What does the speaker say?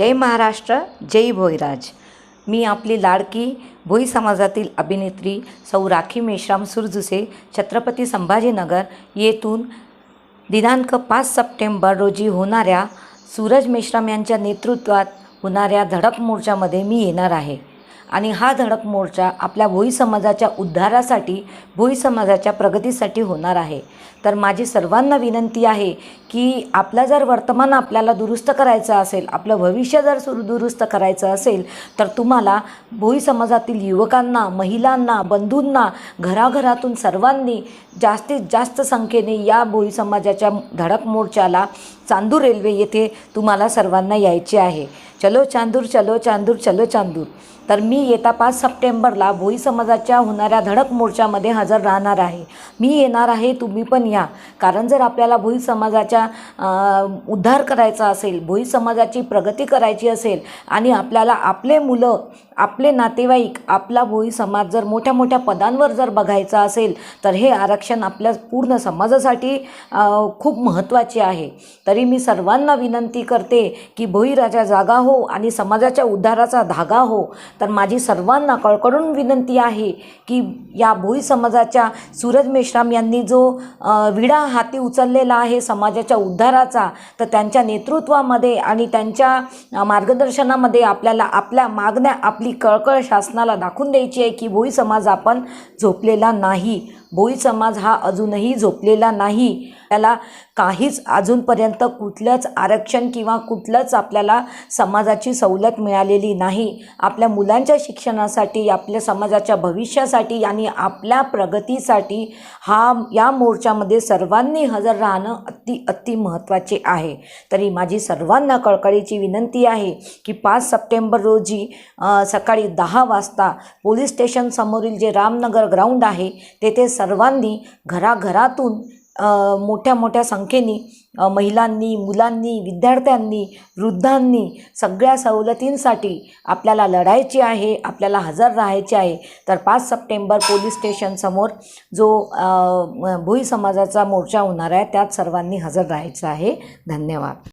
जय महाराष्ट्र जय भोईराज. मी आपली लाडकी भोई समाजातील अभिनेत्री सौ राखी मेश्राम सुरजुसे छत्रपती संभाजीनगर येथून दिनांक पाच सप्टेंबर रोजी होणाऱ्या सूरज मेश्राम यांच्या नेतृत्वात होणाऱ्या धडक मोर्चामध्ये मी येणार आहे. आणि हा धडक मोर्चा आपल्या भोई समाजाच्या उद्धारासाठी भोई समाजाच्या प्रगतीसाठी होणार आहे. तर माझी सर्वांना विनंती आहे की आपलं जर वर्तमान आपल्याला दुरुस्त करायचं असेल आपलं भविष्य जर सुरू दुरुस्त करायचं असेल तर तुम्हाला भोई समाजातील युवकांना महिलांना बंधूंना घराघरातून सर्वांनी जास्तीत जास्त संख्येने या भोई समाजाच्या धडक मोर्चाला चांदूर रेल्वे येथे तुम्हाला सर्वांना यायचे आहे. चलो चांदूर चलो चांदूर चलो चांदूर. तर मी येता पाच सप्टेंबरला भोई समाजाच्या होणाऱ्या धडक मोर्चामध्ये हजर राहणार आहे. मी येणार आहे तुम्ही पण या. कारण जर आपल्याला भोई समाजाच्या उद्धार करायचा असेल भोई समाजाची प्रगती करायची असेल आणि आपल्याला आपले मुलं आपले नातेवाईक आपला भोई समाज जर मोठ्या मोठ्या पदांवर जर बघायचा असेल तर हे आरक्षण आपल्या पूर्ण समाजासाठी खूप महत्त्वाचे आहे. तरी मी सर्वांना विनंती करते की भोईराजा जागा हो आणि समाजाच्या उद्धाराचा धागा हो. तर माझी सर्वांना कळकडून विनंती आहे की या भोई समाजाच्या सूरज मेश्राम यांनी जो विडा हाती उचललेला आहे समाजाच्या उद्धार उद्धाराचा तर त्यांच्या नेतृत्वामध्ये आणि त्यांच्या मार्गदर्शनामध्ये आपल्याला आपल्या मागण्या आपली कळकळ शासनाला दाखवून द्यायची आहे की भोई समाज आपण झोपलेला नाही. भोई समाज हा अजूनही झोपलेला नाही. त्याला काहीच अजूनपर्यंत कुठलंच आरक्षण किंवा कुठलंच आपल्याला समाजाची सवलत मिळालेली नाही. आपल्या मुलांच्या शिक्षणासाठी आपल्या समाजाच्या भविष्यासाठी आणि आपल्या प्रगतीसाठी हा या मोर्चामध्ये सर्वांनी हजर राहणं अति अति महत्त्वाचे आहे. तरी माझी सर्वांना कळकळीची विनंती आहे की पाच सप्टेंबर रोजी सकाळी दहा वाजता पोलीस स्टेशनसमोरील जे रामनगर ग्राउंड आहे तेथे सर्वांनी घराघरातून मोठ्या मोठ्या संख्येने महिलांनी मुलांनी विद्यार्थ्यांनी वृद्धांनी सगळ्या सवलतींसाठी आपल्याला लढायची आहे आपल्याला हजर राहायचे आहे. तर पाच सप्टेंबर पोलीस स्टेशनसमोर जो भुई भोई समाजाचा मोर्चा होणार आहे त्यात सर्वांनी हजर राहायचं आहे. धन्यवाद.